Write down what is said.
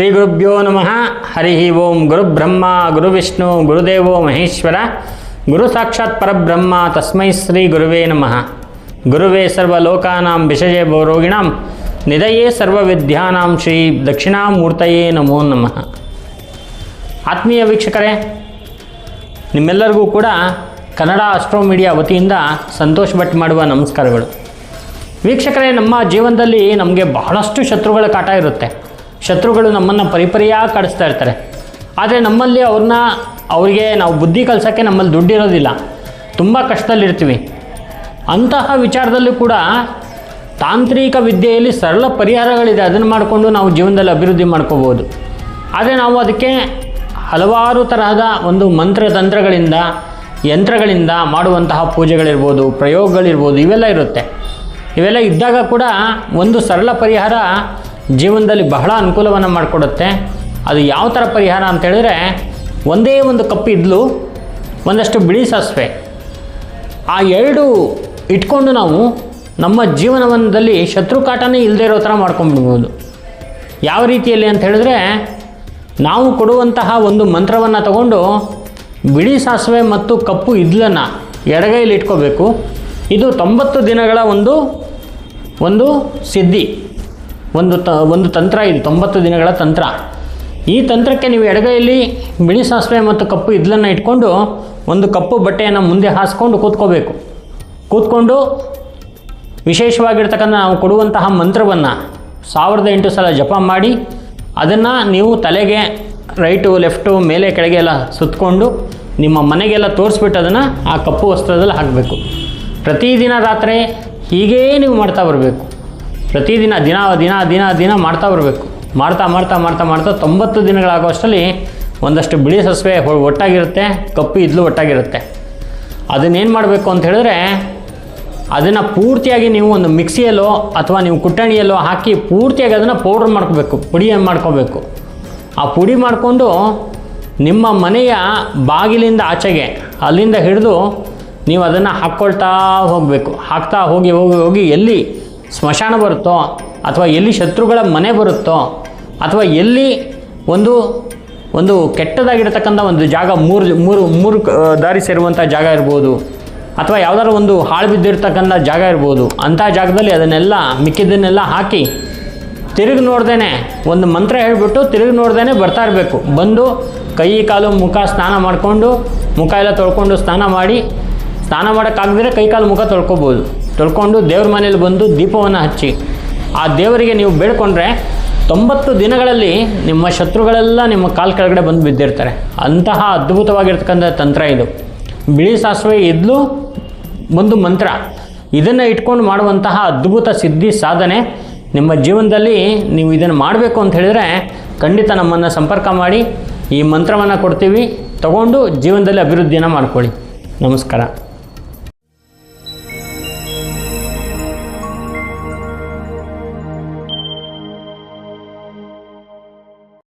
ಶ್ರೀ ಗುರುಭ್ಯೋ ನಮಃ. ಹರಿ ಓಂ ಗುರುಬ್ರಹ್ಮ ಗುರುವಿಷ್ಣು ಗುರುದೇವೋ ಮಹೇಶ್ವರ. ಗುರು ಸಾಕ್ಷಾತ್ ಪರಬ್ರಹ್ಮ, ತಸ್ಮೈ ಶ್ರೀ ಗುರುವೇ ನಮಃ. ಗುರುವೇ ಸರ್ವಲೋಕಾನಾಂ ವಿಷಜೇ ಭೋರೋಗಿಣಾಂ ನಿಧಯೇ ಸರ್ವವಿದ್ಯಾನಾಂ ಶ್ರೀ ದಕ್ಷಿಣಾಮೂರ್ತಯೇ ನಮೋ ನಮಃ. ಆತ್ಮೀಯ ವೀಕ್ಷಕರೇ, ನಿಮ್ಮೆಲ್ಲರಿಗೂ ಕೂಡ ಕನ್ನಡ ಅಸ್ಟ್ರೋ ಮೀಡಿಯಾ ವತಿಯಿಂದ ಸಂತೋಷ್ ಭಟ್ ಮಾಡುವ ನಮಸ್ಕಾರಗಳು. ವೀಕ್ಷಕರೇ, ನಮ್ಮ ಜೀವನದಲ್ಲಿ ನಮಗೆ ಬಹಳಷ್ಟು ಶತ್ರುಗಳ ಕಾಟ ಇರುತ್ತೆ. ಶತ್ರುಗಳು ನಮ್ಮನ್ನು ಪರಿಪರಿಯಾಗಿ ಕಾಡಿಸ್ತಾ ಇರ್ತಾರೆ. ಆದರೆ ನಮ್ಮಲ್ಲಿ ಅವ್ರನ್ನ, ಅವರಿಗೆ ನಾವು ಬುದ್ಧಿ ಕಲಿಸೋಕ್ಕೆ ನಮ್ಮಲ್ಲಿ ದುಡ್ಡಿರೋದಿಲ್ಲ. ತುಂಬ ಕಷ್ಟದಲ್ಲಿರ್ತೀವಿ. ಅಂತಹ ವಿಚಾರದಲ್ಲೂ ಕೂಡ ತಾಂತ್ರಿಕ ವಿದ್ಯೆಯಲ್ಲಿ ಸರಳ ಪರಿಹಾರಗಳಿದೆ. ಅದನ್ನು ಮಾಡಿಕೊಂಡು ನಾವು ಜೀವನದಲ್ಲಿ ಅಭಿವೃದ್ಧಿ ಮಾಡ್ಕೋಬೋದು ಆದರೆ ನಾವು ಅದಕ್ಕೆ ಹಲವಾರು ತರಹದ ಒಂದು ಮಂತ್ರ ತಂತ್ರಗಳಿಂದ ಯಂತ್ರಗಳಿಂದ ಮಾಡುವಂತಹ ಪೂಜೆಗಳಿರ್ಬೋದು, ಪ್ರಯೋಗಗಳಿರ್ಬೋದು, ಇವೆಲ್ಲ ಇರುತ್ತೆ. ಇವೆಲ್ಲ ಇದ್ದಾಗ ಕೂಡ ಒಂದು ಸರಳ ಪರಿಹಾರ ಜೀವನದಲ್ಲಿ ಬಹಳ ಅನುಕೂಲವನ್ನು ಮಾಡಿಕೊಡುತ್ತೆ. ಅದು ಯಾವ ಥರ ಪರಿಹಾರ ಅಂತ ಹೇಳಿದ್ರೆ, ಒಂದೇ ಒಂದು ಕಪ್ ಇದ್ಲು ಒಂದಷ್ಟು ಬಿಳಿ ಸಾಸಿವೆ. ಆ ಎರಡು ಇಟ್ಕೊಂಡು ನಾವು ನಮ್ಮ ಜೀವನವನದಲ್ಲಿ ಶತ್ರು ಕಾಟನೇ ಇಲ್ಲದೆ ಇರೋ ಥರ ಮಾಡ್ಕೊಂಡ್ಬಿಡ್ಬೋದು. ಯಾವ ರೀತಿಯಲ್ಲಿ ಅಂತ ಹೇಳಿದ್ರೆ, ನಾವು ಕೊಡುವಂತಹ ಒಂದು ಮಂತ್ರವನ್ನು ತಗೊಂಡು ಬಿಳಿ ಸಾಸಿವೆ ಮತ್ತು ಕಪ್ಪು ಇದ್ಲನ್ನು ಎಡಗೈಲಿ ಇಟ್ಕೋಬೇಕು. ಇದು ತೊಂಬತ್ತು ದಿನಗಳ ಒಂದು ಒಂದು ಸಿದ್ಧಿ. ಒಂದು ತ, ಒಂದು ತಂತ್ರ ಇದು, ತೊಂಬತ್ತು ದಿನಗಳ ತಂತ್ರ. ಈ ತಂತ್ರಕ್ಕೆ ನೀವು ಎಡಗೈಯಲ್ಲಿ ಬಿಳಿ ಸಾಸಿವೆ ಮತ್ತು ಕಪ್ಪು ಇದ್ಲನ್ನು ಇಟ್ಕೊಂಡು ಒಂದು ಕಪ್ಪು ಬಟ್ಟೆಯನ್ನು ಮುಂದೆ ಹಾಸ್ಕೊಂಡು ಕೂತ್ಕೋಬೇಕು. ಕೂತ್ಕೊಂಡು ವಿಶೇಷವಾಗಿರ್ತಕ್ಕಂಥ ನಾವು ಕೊಡುವಂತಹ ಮಂತ್ರವನ್ನು ಸಾವಿರದ ಎಂಟು ಸಲ ಜಪ ಮಾಡಿ, ಅದನ್ನು ನೀವು ತಲೆಗೆ ರೈಟು, ಲೆಫ್ಟು, ಮೇಲೆ, ಕೆಳಗೆ ಎಲ್ಲ ಸುತ್ತಕೊಂಡು ನಿಮ್ಮ ಮನೆಗೆಲ್ಲ ತೋರಿಸ್ಬಿಟ್ಟು ಅದನ್ನು ಆ ಕಪ್ಪು ವಸ್ತ್ರದಲ್ಲಿ ಹಾಕಬೇಕು. ಪ್ರತಿದಿನ ರಾತ್ರಿ ಹೀಗೇ ನೀವು ಮಾಡ್ತಾ ಬರಬೇಕು. ಪ್ರತಿದಿನ ದಿನ ದಿನ ದಿನ ದಿನ ಮಾಡ್ತಾ ಬರಬೇಕು. ಮಾಡ್ತಾ ಮಾಡ್ತಾ ಮಾಡ್ತಾ ಮಾಡ್ತಾ ತೊಂಬತ್ತು ದಿನಗಳಾಗುವಷ್ಟರಲ್ಲಿ ಒಂದಷ್ಟು ಬಿಳಿ ಸಸ್ವೆ ಒಟ್ಟಾಗಿರುತ್ತೆ, ಕಪ್ಪು ಇದ್ಲು ಒಟ್ಟಾಗಿರುತ್ತೆ. ಅದನ್ನೇನು ಮಾಡಬೇಕು ಅಂತ ಹೇಳಿದ್ರೆ, ಅದನ್ನು ಪೂರ್ತಿಯಾಗಿ ನೀವು ಒಂದು ಮಿಕ್ಸಿಯಲ್ಲೋ ಅಥವಾ ನೀವು ಕುಟ್ಟಣಿಯಲ್ಲೋ ಹಾಕಿ ಪೂರ್ತಿಯಾಗಿ ಅದನ್ನು ಪೌಡ್ರ್ ಮಾಡ್ಕೋಬೇಕು, ಪುಡಿ ಮಾಡ್ಕೋಬೇಕು. ಆ ಪುಡಿ ಮಾಡಿಕೊಂಡು ನಿಮ್ಮ ಮನೆಯ ಬಾಗಿಲಿಂದ ಆಚೆಗೆ, ಅಲ್ಲಿಂದ ಹಿಡಿದು ನೀವು ಅದನ್ನು ಹಾಕ್ಕೊಳ್ತಾ ಹೋಗಬೇಕು. ಹಾಕ್ತಾ ಹೋಗಿ ಹೋಗಿ ಹೋಗಿ ಎಲ್ಲಿ ಸ್ಮಶಾನ ಬರುತ್ತೋ, ಅಥವಾ ಎಲ್ಲಿ ಶತ್ರುಗಳ ಮನೆ ಬರುತ್ತೋ, ಅಥವಾ ಎಲ್ಲಿ ಒಂದು ಒಂದು ಕೆಟ್ಟದಾಗಿರತಕ್ಕಂಥ ಒಂದು ಜಾಗ, ಮೂರು ಮೂರು ಮೂರು ದಾರಿ ಸೇರುವಂಥ ಜಾಗ ಇರ್ಬೋದು, ಅಥವಾ ಯಾವ್ದಾದ್ರು ಒಂದು ಹಾಳು ಬಿದ್ದಿರ್ತಕ್ಕಂಥ ಜಾಗ ಇರ್ಬೋದು, ಅಂಥ ಜಾಗದಲ್ಲಿ ಅದನ್ನೆಲ್ಲ ಮಿಕ್ಕಿದ್ದನ್ನೆಲ್ಲ ಹಾಕಿ ತಿರುಗಿ ನೋಡ್ದೇ ಒಂದು ಮಂತ್ರ ಹೇಳಿಬಿಟ್ಟು ತಿರುಗಿ ನೋಡ್ದೇ ಬರ್ತಾ ಇರಬೇಕು. ಬಂದು ಕೈ, ಕಾಲು, ಮುಖ ಸ್ನಾನ ಮಾಡಿಕೊಂಡು, ಮುಖ ಎಲ್ಲ ತೊಳ್ಕೊಂಡು ಸ್ನಾನ ಮಾಡಿ, ಸ್ನಾನ ಮಾಡೋಕ್ಕಾಗದಿದ್ರೆ ಕೈ, ಕಾಲು, ಮುಖ ತೊಳ್ಕೊಬೋದು. ತೊಳ್ಕೊಂಡು ದೇವ್ರ ಮನೇಲಿ ಬಂದು ದೀಪವನ್ನು ಹಚ್ಚಿ, ಆ ದೇವರಿಗೆ ನೀವು ಬೇಡ್ಕೊಂಡ್ರೆ ತೊಂಬತ್ತು ದಿನಗಳಲ್ಲಿ ನಿಮ್ಮ ಶತ್ರುಗಳೆಲ್ಲ ನಿಮ್ಮ ಕಾಲು ಕೆಳಗಡೆ ಬಂದು ಬಿದ್ದಿರ್ತಾರೆ. ಅಂತಹ ಅದ್ಭುತವಾಗಿರ್ತಕ್ಕಂಥ ತಂತ್ರ ಇದು. ಬಿಳಿ ಸಾಸಿವೆ ಇದ್ಲು ಒಂದು ಮಂತ್ರ. ಇದನ್ನು ಇಟ್ಕೊಂಡು ಮಾಡುವಂತಹ ಅದ್ಭುತ ಸಿದ್ಧಿ ಸಾಧನೆ ನಿಮ್ಮ ಜೀವನದಲ್ಲಿ ನೀವು ಇದನ್ನು ಮಾಡಬೇಕು ಅಂತ ಹೇಳಿದರೆ ಖಂಡಿತ ನಮ್ಮನ್ನು ಸಂಪರ್ಕ ಮಾಡಿ, ಈ ಮಂತ್ರವನ್ನು ಕೊಡ್ತೀವಿ. ತಗೊಂಡು ಜೀವನದಲ್ಲಿ ಅಭಿವೃದ್ಧಿಯನ್ನು ಮಾಡ್ಕೊಳ್ಳಿ. ನಮಸ್ಕಾರ.